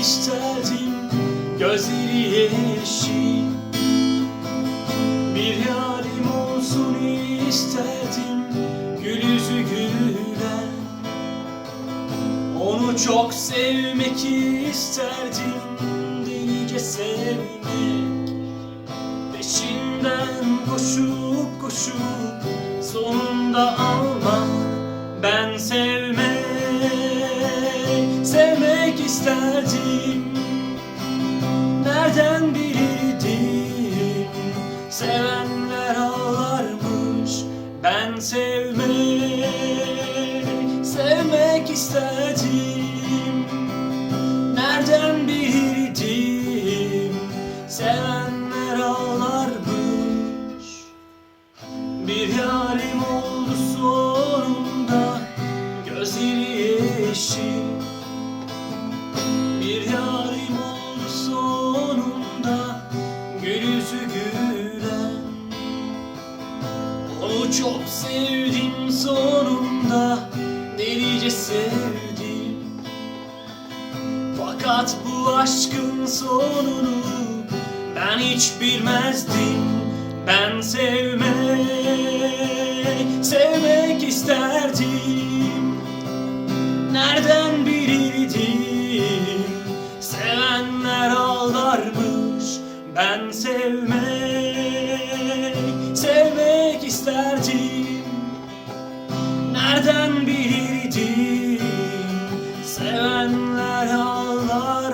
isterdim Gözleri yeşil. Bir yarim olsun isterdim Gül yüzü gülen Onu çok sevmek isterdim Delice sevmek. Peşinden koşup koşup Sonunda almak isterdim Nereden bilirdim Sevenler ağlarmış Ben sevmek Sevmek isterdim. Nereden bilirdim Sevenler ağlarmış Bir yarim çok sevdim sonunda. Delice sevdim. Fakat bu aşkın sonunu Ben hiç bilmezdim. Ben sevmek, sevmek isterdim. Nereden bilirdim? Sevenler ağlarmış Ben sevmek bilirdim. Sevenler ağlar